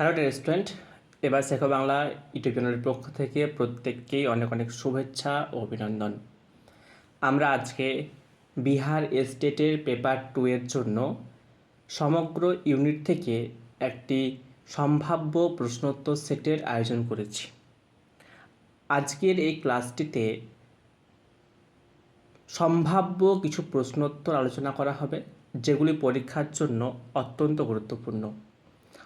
Hello restaurant এবার শেখো Bangla YouTube চ্যানেলের পক্ষ থেকে প্রত্যেককেই অনেক অনেক শুভেচ্ছা ও অভিনন্দন। আমরা আজকে বিহার এস্টেটের পেপার টু এর জন্য সমগ্র ইউনিট থেকে একটি সম্ভাব্য প্রশ্নোত্তর সেটের আয়োজন করেছি। আজকের এই ক্লাসটিতে সম্ভাব্য কিছু প্রশ্নোত্তর আলোচনা করা হবে, যেগুলি পরীক্ষার জন্য অত্যন্ত গুরুত্বপূর্ণ।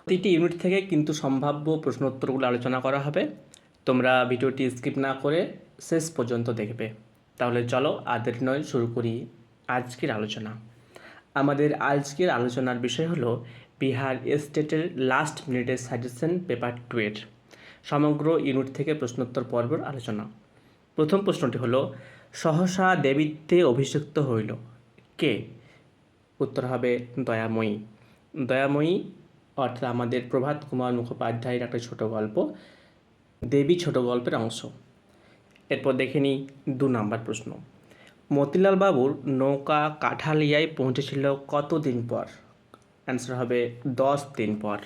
প্রতিটি ইউনিট থেকে কিন্তু সম্ভাব্য প্রশ্নোত্তরগুলো আলোচনা করা হবে। তোমরা ভিডিওটি স্কিপ না করে শেষ পর্যন্ত দেখবে। তাহলে চলো আদের নয়, শুরু করি আজকের আলোচনা। আমাদের আজকের আলোচনার বিষয় হলো বিহার স্টেটের লাস্ট মিনিটের সাজেশন পেপার টু সমগ্র ইউনিট থেকে প্রশ্নোত্তর পর্বর আলোচনা। প্রথম প্রশ্নটি হলো, সহসা দেবীত্বে অভিষিক্ত হইল কে? উত্তর হবে দয়াময়ী। দয়াময়ী অর্থাৎ আমাদের প্রভাত কুমার মুখোপাধ্যায়ের একটা ছোট গল্প, দেবী ছোট গল্পের অংশ। এরপর দেখে নিই দু নাম্বার প্রশ্ন। মতিলাল বাবুর নৌকা কাঠালিয়ায় পৌঁছেছিল কতদিন পর? অ্যান্সার হবে দশ দিন পর।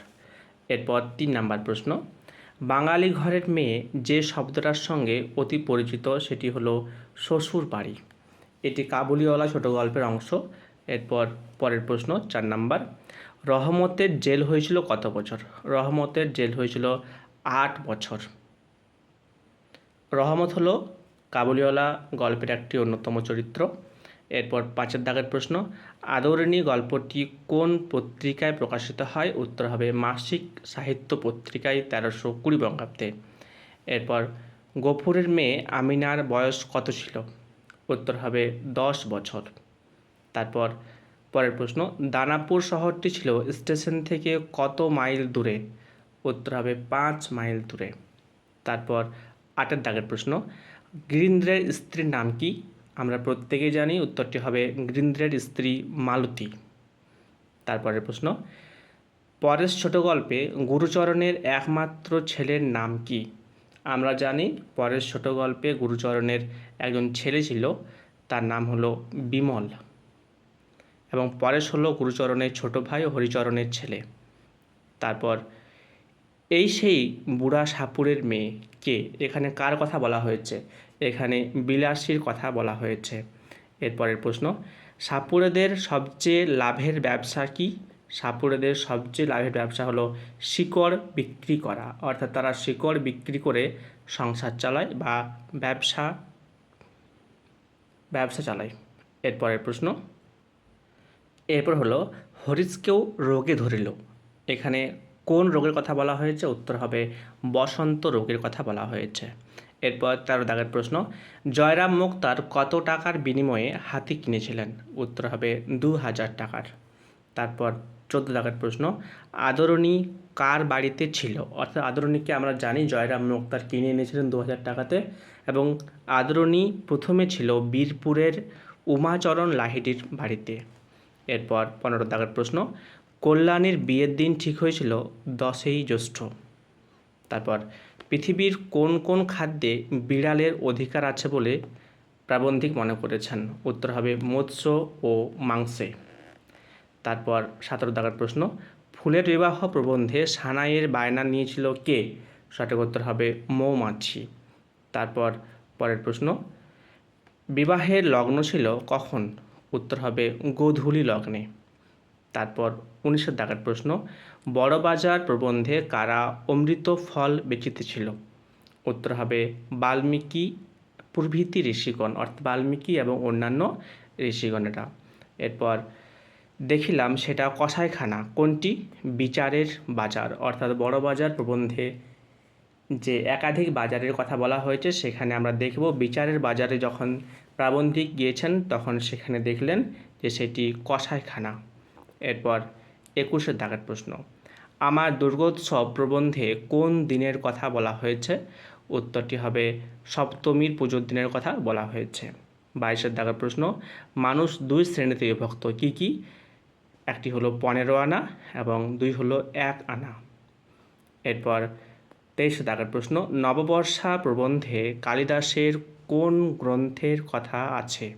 এরপর তিন নাম্বার প্রশ্ন। বাঙালি ঘরের মেয়ে যে শব্দটার সঙ্গে অতি পরিচিত সেটি হলো শ্বশুর বাড়ি। এটি কাবুলিওয়ালা ছোট গল্পের অংশ। এরপর পরের প্রশ্ন, চার নাম্বার। রহমতের জেল হয়েছিল কত বছর? রহমতের জেল হয়েছিল আট বছর। রহমত হলো কাবুলিওয়ালা গল্পের একটি অন্যতম চরিত্র। এরপর পাঁচের দাগের প্রশ্ন আদরিণী গল্পটি কোন পত্রিকায় প্রকাশিত হয়? উত্তর হবে, মাসিক সাহিত্য পত্রিকায় তেরোশো কুড়ি বঙ্গাব্দে। এরপর, গফুরের মেয়ে আমিনার বয়স কত ছিল? উত্তর হবে, দশ বছর। তারপর পরের প্রশ্ন দানাপুর শহরটি ছিল স্টেশন থেকে কত মাইল দূরে? উত্তর হবে পাঁচ মাইল দূরে। তারপর আটের দাগের প্রশ্ন, গিরীন্দ্রের স্ত্রীর নাম কি? আমরা প্রত্যেকেই জানি উত্তরটি হবে গিরীন্দ্রের স্ত্রী মালতী। তারপরের প্রশ্ন, পরেশ ছোট গল্পে গুরুচরণের একমাত্র ছেলের নাম কি? আমরা জানি পরেশ ছোট গল্পে গুরুচরণের একজন ছেলে ছিল, তার নাম হলো বিমল। এবং পরেশ হলো গুরুচরণের ছোট ভাই ও হরিচরণের ছেলে। তারপর, এই সেই বুড়া সাপুরের মেয়ে, কে? এখানে কার কথা বলা হয়েছে? এখানে বিলাসীর কথা বলা হয়েছে। এরপরের প্রশ্ন, সাপুরেদের সবচেয়ে লাভের ব্যবসা কি? সাপুরেদের সবচেয়ে লাভের ব্যবসা হলো শিকড় বিক্রি করা, অর্থাৎ তারা শিকড় বিক্রি করে সংসার চালায় বা ব্যবসা ব্যবসা চালায়। এরপরের প্রশ্ন এরপর হলো, হরিশকেও রোগে ধরিল। এখানে কোন রোগের কথা বলা হয়েছে? উত্তর হবে, বসন্ত রোগের কথা বলা হয়েছে। এরপর তেরো দাগের প্রশ্ন, জয়রাম মুক্তার কত টাকার বিনিময়ে হাতি কিনেছিলেন? উত্তর হবে, দু হাজার টাকার। তারপর চোদ্দ দাগের প্রশ্ন, আদরণী কার বাড়িতে ছিল? অর্থাৎ আদরণীকে আমরা জানি, জয়রাম মুক্তার কিনে এনেছিলেন দু হাজার টাকাতে এবং আদরণী প্রথমে ছিল বীরপুরের উমাচরণ লাহিটির বাড়িতে। এরপর পনেরো দাগের প্রশ্ন, কল্যাণীর বিয়ের দিন ঠিক হয়েছিল দশই জ্যৈষ্ঠ। তারপর, পৃথিবীর কোন কোন খাদ্যে বিড়ালের অধিকার আছে বলে প্রাবন্ধিক মনে করেছেন? উত্তর হবে মৎস্য ও মাংসে। তারপর সতেরো দাগের প্রশ্ন, ফুলের বিবাহ প্রবন্ধে সানাইয়ের বায়না নিয়েছিল কে? সঠিক উত্তর হবে মৌমাছি। তারপর পরের প্রশ্ন, বিবাহের লগ্ন ছিল কখন? উত্তর হবে গোধূলি লগ্নে। তারপর উনিশের দাগের প্রশ্ন, বড়বাজার প্রবন্ধে কারা অমৃত ফল বেচিতেছিল উত্তর হবে বাল্মীকি প্রভৃতি ঋষিগণ, অর্থাৎ বাল্মীকি এবং অন্যান্য ঋষিগণেরা এরপর দেখিলাম সেটা কষাইখানা কোনটি? বিচারের বাজার, অর্থাৎ বড় বাজার প্রবন্ধে যে একাধিক বাজারের কথা বলা হয়েছে, সেখানে আমরা দেখব। বিচারের বাজারে যখন প্রাবন্ধিক গিয়েছেন, তখন সেখানে দেখলেন যে সেটি কষাইখানা। এরপর একুশের দাগের প্রশ্ন। আমার দুর্গোৎসব প্রবন্ধে কোন দিনের কথা বলা হয়েছে? উত্তরটি হবে, সপ্তমীর পুজোর দিনের কথা বলা হয়েছে। বাইশের দাগের প্রশ্ন, মানুষ দুই শ্রেণীতে বিভক্ত কী কী? একটি হলো পনেরো আনা এবং দুই হলো এক আনা। এরপর তেইশে দাগের প্রশ্ন, নববর্ষা প্রবন্ধে কালিদাসের কোন গ্রন্থের কথা আছে?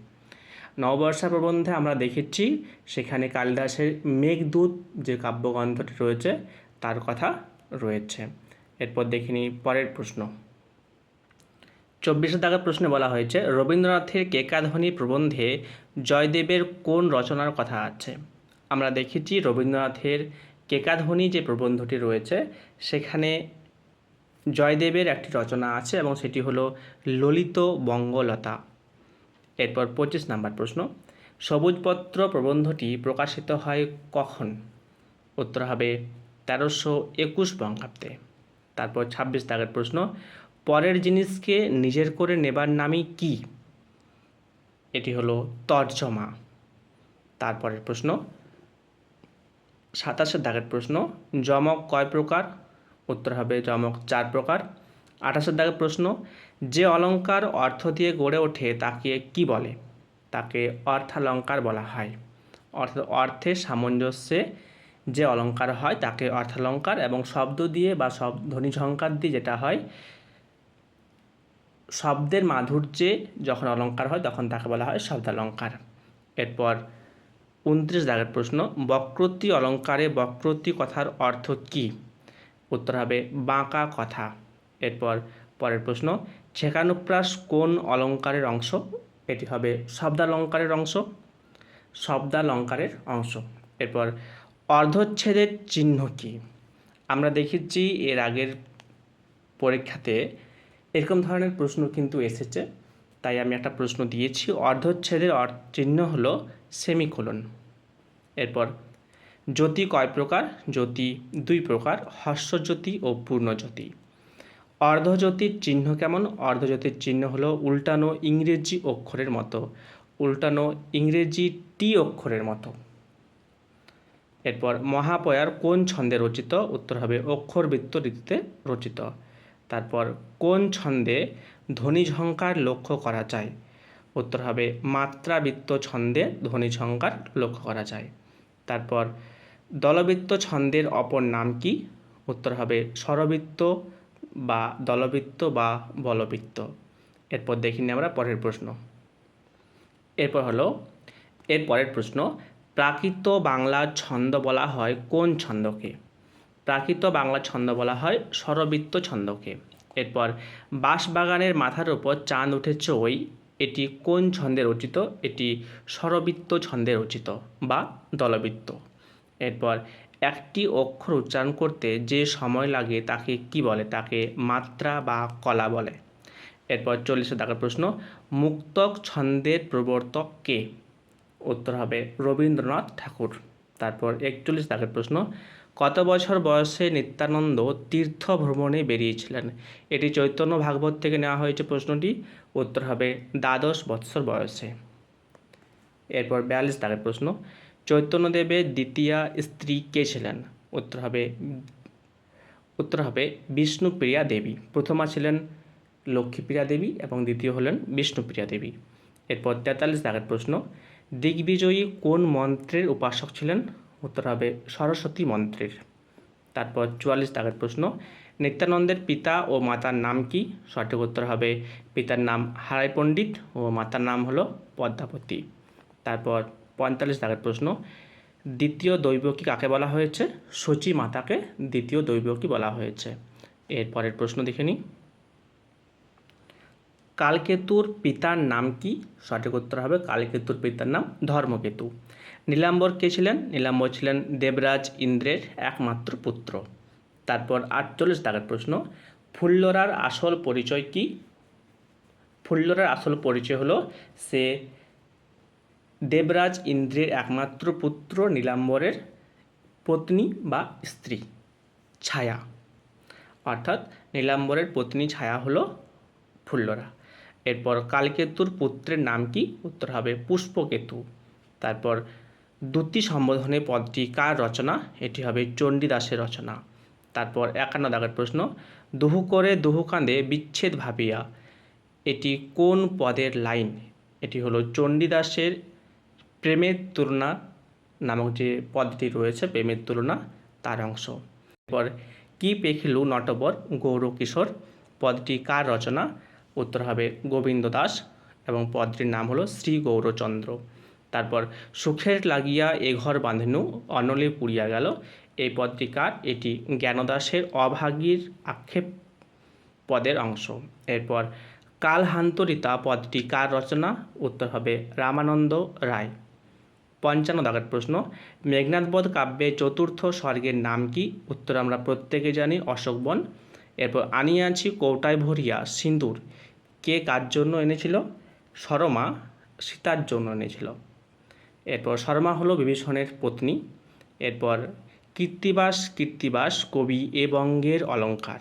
নববর্ষা প্রবন্ধে আমরা দেখেছি, সেখানে কালিদাসের মেঘদূত যে কাব্যগ্রন্থটি রয়েছে, তার কথা রয়েছে। এরপর দেখিনি পরের প্রশ্ন। চব্বিশে দাগের প্রশ্নে বলা হয়েছে, রবীন্দ্রনাথের কেকাধ্বনি প্রবন্ধে জয়দেবের কোন রচনার কথা আছে? আমরা দেখেছি, রবীন্দ্রনাথের কেকাধ্বনি যে প্রবন্ধটি রয়েছে, সেখানে জয়দেবের একটি রচনা আছে এবং সেটি হলো ললিত বঙ্গলতা। এরপর পঁচিশ নাম্বার প্রশ্ন, সবুজপত্র প্রবন্ধটি প্রকাশিত হয় কখন? উত্তর হবে তেরোশো একুশ বঙ্গাব্দে। তারপর ছাব্বিশ দাগের প্রশ্ন, পরের জিনিসকে নিজের করে নেবার নামই কি? এটি হলো তর্জমা। তারপরের প্রশ্ন, সাতাশের দাগের প্রশ্ন জমক কয় প্রকার? উত্তর হবে যমক চার প্রকার। আঠাশের দাগের প্রশ্ন, যে অলংকার অর্থ দিয়ে গড়ে ওঠে তাকে কি বলে? তাকে অর্থালঙ্কার বলা হয়। অর্থাৎ অর্থের সামঞ্জস্যে যে অলংকার হয় তাকে অর্থালঙ্কার এবং শব্দ দিয়ে বা শব, ধ্বনি ঝঙ্কার দিয়ে যেটা হয়, শব্দের মাধুর্যে যখন অলংকার হয় তখন তাকে বলা হয় শব্দালঙ্কার। এরপর উনত্রিশ দাগের প্রশ্ন বক্রোক্তি অলঙ্কারে বক্রোক্তি কথার অর্থ কী? উত্তর হবে বাঁকা কথা। এরপর পরের প্রশ্ন, ছেকানুপ্রাস কোন অলঙ্কারের অংশ? এটি হবে শব্দালঙ্কারের অংশ। শব্দালঙ্কারের অংশ। এরপর, অর্ধচ্ছেদের চিহ্ন কী? আমরা দেখেছি এর আগের পরীক্ষাতে এরকম ধরনের প্রশ্ন কিন্তু এসেছে। তাই আমি একটা প্রশ্ন দিয়েছি। অর্ধচ্ছেদের অর- চিহ্ন হলো সেমিকোলন। এরপর জ্যোতি কয় প্রকার? জ্যোতি দুই প্রকার, হর্ষজ্যোতি ও পূর্ণজ্যোতি। অর্ধজ্যোতির চিহ্ন কেমন? অর্ধজ্যোতির চিহ্ন হলো উল্টানো ইংরেজি অক্ষরের মতো। উল্টানো ইংরেজি টি অক্ষরের মতো। এরপর মহাপয়ার কোন ছন্দে রচিত? উত্তর হবে অক্ষরবৃত্ত রীতিতে রচিত। তারপর কোন ছন্দে ধ্বনিঝঙ্কার লক্ষ্য করা যায়? উত্তর হবে মাত্রাবৃত্ত ছন্দে ধ্বনিঝঙ্কার লক্ষ্য করা যায়। তারপর দলবৃত্ত ছন্দের অপর নাম কি? উত্তর হবে স্বরবৃত্ত বা দলবৃত্ত বা বলবৃত্ত। এরপর দেখিনি আমরা পরের প্রশ্ন। এরপর হলো, এর পরের প্রশ্ন, প্রাকৃত বাংলা ছন্দ বলা হয় কোন ছন্দকে? প্রাকৃত বাংলা ছন্দ বলা হয় স্বরবৃত্ত ছন্দকে। এরপর, বাঁশবাগানের মাথার উপর চাঁদ উঠেছে ওই, এটি কোন ছন্দে রচিত? এটি স্বরবৃত্ত ছন্দে রচিত বা দলবৃত্ত। এরপর একটি অক্ষর উচ্চারণ করতে যে সময় লাগে তাকে কি বলে? তাকে মাত্রা বা কলা বলে। এরপর চল্লিশে দাগের প্রশ্ন, মুক্তক ছন্দের প্রবর্তক কে? উত্তর হবে রবীন্দ্রনাথ ঠাকুর। তারপর একচল্লিশ দাগের প্রশ্ন, কত বছর বয়সে নিত্যানন্দ তীর্থ ভ্রমণে বেরিয়েছিলেন? এটি চৈতন্য ভাগবত থেকে নেওয়া হয়েছে প্রশ্নটি। উত্তর হবে দ্বাদশ বৎসর বয়সে। এরপর বিয়াল্লিশ দাগের প্রশ্ন চৈতন্যদেবের দ্বিতীয়া স্ত্রী কে ছিলেন? উত্তর হবে উত্তর হবে বিষ্ণুপ্রিয়া দেবী। প্রথমা ছিলেন লক্ষ্মীপ্রিয়া দেবী এবং দ্বিতীয় হলেন বিষ্ণুপ্রিয়া দেবী। এরপর তেতাল্লিশ দাগের প্রশ্ন, দিগ্বিজয়ী কোন মন্ত্রের উপাসক ছিলেন? উত্তর হবে সরস্বতী মন্ত্রের। তারপর চুয়াল্লিশ দাগের প্রশ্ন, নিত্যানন্দের পিতা ও মাতার নাম কি? সঠিক উত্তর হবে পিতার নাম হারাই পণ্ডিত ও মাতার নাম হলো পদ্মাবতী। তারপর পঁয়তাল্লিশ দাগের প্রশ্ন। দ্বিতীয় দৈবকী কাকে বলা হয়েছে? সচী মাতাকে দ্বিতীয় দৈবকী বলা হয়েছে। এরপরের প্রশ্ন দেখে নিই। কালকেতুর পিতার নাম কি? সঠিক উত্তর হবে কালকেতুর পিতার নাম ধর্মকেতু। নীলাম্বর কে ছিলেন? নীলাম্বর ছিলেন দেবরাজ ইন্দ্রের একমাত্র পুত্র। তারপর আটচল্লিশ দাগের প্রশ্ন, ফুল্লরার আসল পরিচয় কি? ফুল্লরার আসল পরিচয় হলো সে দেবরাজ ইন্দ্রের একমাত্র পুত্র নীলাম্বরের পত্নী বা স্ত্রী, ছায়া। অর্থাৎ নীলাম্বরের পত্নী ছায়া হলো ফুল্লরা। এরপর কালকেতুর পুত্রের নাম কি? উত্তর হবে পুষ্পকেতু। তারপর দ্যুতি সম্বোধনে পদটি কার রচনা? এটি হবে চণ্ডীদাসের রচনা। তারপর একান্ন দাগের প্রশ্ন, দুহু করে দুহু কাঁদে বিচ্ছেদ ভাবিয়া, এটি কোন পদের লাইন? এটি হলো চণ্ডীদাসের প্রেমের তুলনা নামক যে পদটি রয়েছে, প্রেমের তুলনা, তার অংশ। এরপর, কি পেখিলু নটবর গৌরকিশোর? পদটি কার রচনা? উত্তর হবে গোবিন্দ দাস এবং পদটির নাম হলো শ্রী গৌরচন্দ্র। তারপর, সুখের লাগিয়া এ ঘর বাঁধনু, অনলে পুড়িয়া গেল। এই পদটি কার? এটি জ্ঞানদাসের অভাগীর আক্ষেপ পদের অংশ। এরপর, কালহান্তরিতা পদটি কার রচনা? উত্তর হবে রামানন্দ রায়। পঞ্চান্ন দাগের প্রশ্ন মেঘনাথবধ কাব্যে চতুর্থ স্বর্গের নাম কি? উত্তর আমরা প্রত্যেকে জানি অশোকবন এরপর আনিয়াছি কৌটায় ভরিয়া সিন্দুর। কে কার জন্য এনেছিল? সরমা সীতার জন্য এনেছিল। এরপর শর্মা হলো বিভীষণের পত্নী। এরপর কীর্তিবাস কীর্তিবাস, কবি এ বঙ্গের অলঙ্কার।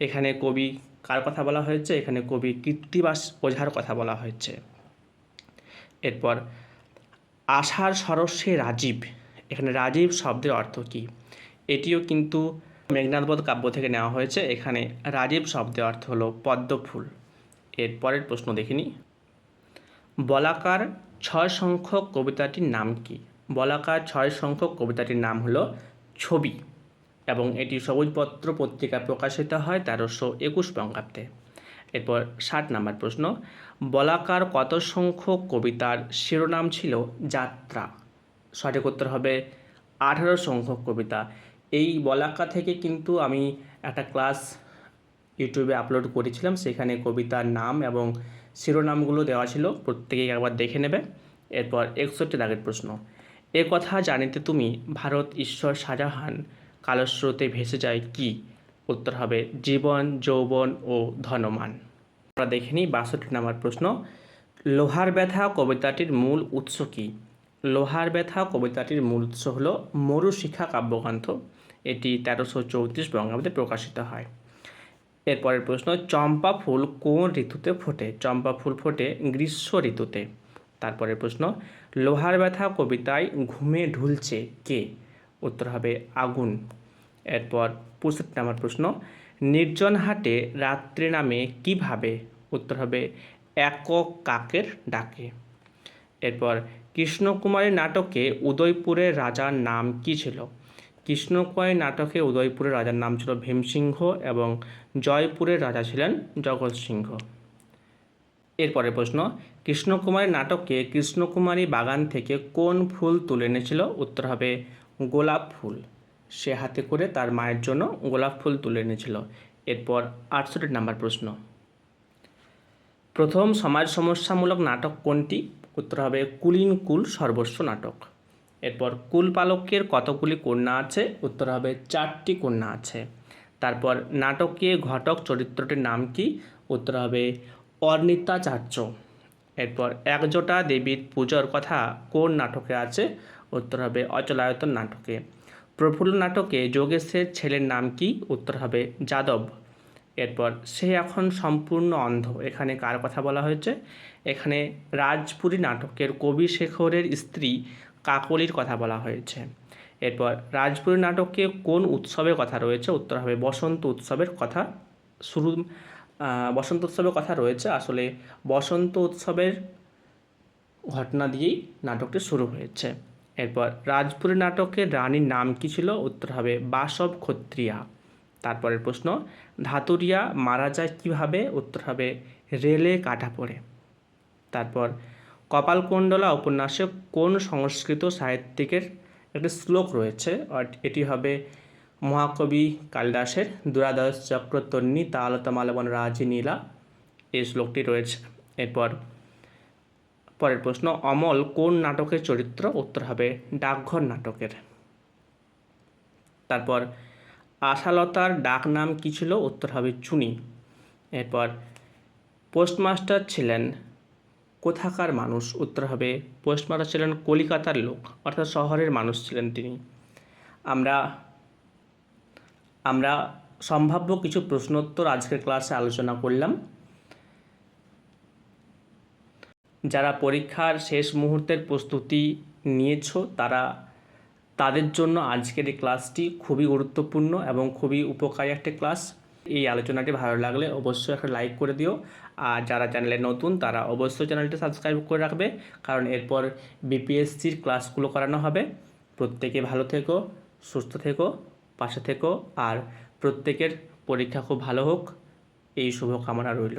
এখানে কবি কার কথা বলা হয়েছে? এখানে কবি কীর্তিবাস ওঝার কথা বলা হয়েছে। এরপর আষাঢ় সরস্যে রাজীব। এখানে রাজীব শব্দের অর্থ কী? এটিও কিন্তু মেঘনাথবধ কাব্য থেকে নেওয়া হয়েছে। এখানে রাজীব শব্দের অর্থ হলো পদ্ম ফুল এর পরের প্রশ্ন দেখিনি। বলাকার ছয় সংখ্যক কবিতাটির নাম কি? বলাকার ছয় সংখ্যক কবিতাটির নাম হলো ছবি এবং এটি সবুজপত্র পত্রিকা প্রকাশিত হয় তেরোশো একুশ বঙ্গাব্দে। এরপর ষাট নাম্বার প্রশ্ন, বলাকার কত সংখ্যক কবিতার শিরোনাম ছিল যাত্রা? সঠিক উত্তর হবে আঠারো সংখ্যক কবিতা। এই বলাকা থেকে কিন্তু আমি একটা ক্লাস ইউটিউবে আপলোড করেছিলাম, সেখানে কবিতার নাম এবং শিরোনামগুলো দেওয়া ছিল, প্রত্যেকেই একবার দেখে নেবে। এরপর একষট্টি দাগের প্রশ্ন, এ কথা জানিতে তুমি ভারত ঈশ্বর শাহজাহান, কালস্রোতে ভেসে যায় কি? উত্তর হবে জীবন, যৌবন ও ধনমান। আমরা দেখে নিই বাষট্টি নাম্বার প্রশ্ন। লোহার ব্যথা কবিতাটির মূল উৎস কী? লোহার ব্যথা কবিতাটির মূল উৎস হলো মরুশিখা কাব্যগ্রন্থ। এটি তেরোশো চৌত্রিশ বঙ্গাব্দে প্রকাশিত হয়। এরপরের প্রশ্ন, চম্পা ফুল কোন ঋতুতে ফোটে? চম্পা ফুল ফোটে গ্রীষ্ম ঋতুতে। তারপরের প্রশ্ন, লোহার ব্যথা কবিতায় ঘুমে ঢুলছে কে? উত্তর হবে আগুন। এরপর পঁয়ষট্টি নাম্বার প্রশ্ন, নির্জন হাটে রাত্রি নামে কীভাবে? উত্তর হবে, একক কাকের ডাকে। এরপর, কৃষ্ণকুমারী নাটকে উদয়পুরের রাজার নাম কি ছিল? কৃষ্ণকুমারী নাটকে উদয়পুরের রাজার নাম ছিল ভীমসিংহ এবং জয়পুরের রাজা ছিলেন জগৎ সিংহ। এরপরের প্রশ্ন, কৃষ্ণকুমারী নাটকে কৃষ্ণকুমারী বাগান থেকে কোন ফুল তুলে এনেছিল? উত্তর হবে, গোলাপ ফুল। সে হাতে করে তার মায়ের জন্য গোলাপ ফুল তুলে এনেছিল। এরপর আটষট্টি নাম্বার প্রশ্ন। প্রথম সমাজ সমস্যামূলক নাটক কোনটি? উত্তর হবে কুলিন কুল সর্বস্ব নাটক। এরপর কুলপালকের কতগুলি কন্যা আছে? উত্তর হবে চারটি কন্যা আছে। তারপর নাটকে ঘটক চরিত্রটির নাম কি? উত্তর হবে অর্নিতাচার্য। এরপর একজোটা দেবীর পুজোর কথা কোন নাটকে আছে? উত্তর হবে অচলায়তন নাটকে। প্রফুল্ল নাটকে যোগেশের ছেলের নাম কি? উত্তর হবে যাদব। এরপর, সে এখন সম্পূর্ণ অন্ধ। এখানে কার কথা বলা হয়েছে? এখানে রাজপুরী নাটকের কবি শেখরের স্ত্রী কাকলির কথা বলা হয়েছে। এরপর, রাজপুরী নাটকে কোন উৎসবের কথা রয়েছে? উত্তর হবে বসন্ত উৎসবের কথা। শুরু বসন্ত উৎসবের কথা রয়েছে। আসলে বসন্ত উৎসবের ঘটনা দিয়েই নাটকটি শুরু হয়েছে। এরপর রাজপুরী নাটকের রানীর নাম কী ছিল? উত্তর হবে বাসব ক্ষত্রিয়া। তারপরের প্রশ্ন, ধাতুরিয়া মারা যায় কীভাবে? উত্তর হবে রেলে কাটা পড়ে। তারপর, কপালকুণ্ডলা উপন্যাসে কোন সংস্কৃত সাহিত্যিকের একটি শ্লোক রয়েছে? এটি হবে মহাকবি কালিদাসের দুরাদশ চক্রতন্নি তালতমালবন রাজি নীলা এই শ্লোকটি রয়েছে। এরপর পরের প্রশ্ন, অমল কোন নাটকের চরিত্র? উত্তর হবে ডাকঘর নাটকের। তারপর, আশালতার ডাক নাম কী ছিল? উত্তর হবে চুনি। এরপর, পোস্টমাস্টার ছিলেন কোথাকার মানুষ? উত্তর হবে পোস্টমাস্টার ছিলেন কলিকাতার লোক, অর্থাৎ শহরের মানুষ ছিলেন তিনি। আমরা আমরা সম্ভাব্য কিছু প্রশ্নোত্তর আজকের ক্লাসে আলোচনা করলাম। যারা পরীক্ষার শেষ মুহূর্তের প্রস্তুতি নিয়েছ, তারা তাদের জন্য আজকের এই ক্লাসটি খুবই গুরুত্বপূর্ণ এবং খুবই উপকারী একটা ক্লাস। এই আলোচনাটি ভালো লাগলে অবশ্যই একটা লাইক করে দিও। আর যারা চ্যানেলে নতুন, তারা অবশ্যই চ্যানেলটি সাবস্ক্রাইব করে রাখবে, কারণ এরপর বিপিএসসির ক্লাসগুলো করানো হবে। প্রত্যেকে ভালো থেকো, সুস্থ থেকো, পাশে থেকো, আর প্রত্যেকের পরীক্ষা খুব ভালো হোক। এই শুভকামনা রইল।